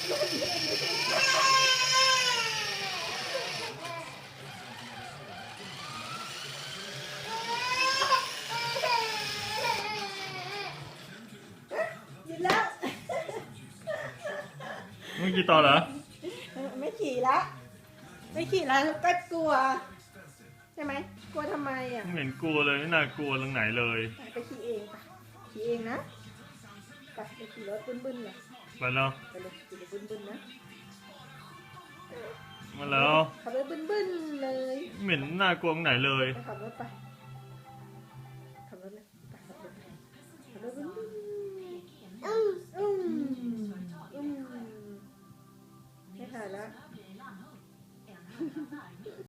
ไม่ขี่ต่อเหรอ ไม่ขี่ละ ไม่ขี่แล้วก็กลัว ใช่ไหม กลัวทำไมอะ ไม่เห็นกลัวเลยไม่น่ากลัวตรงไหนเลย ไปขี่เองปะขี่เองนะ ไปไปขี่รถบึ้นๆเลยไปแล้วไปเลยขี่รถบึ้นๆนะมาแล้วขับรถบึ้นๆเลยไม่เห็นน่ากลัวตรงไหนเลยไปขับรถไปขับรถเลยไปขับรถไปขับรถบึ้นๆอืมอืมอืมไม่ถ่ายละ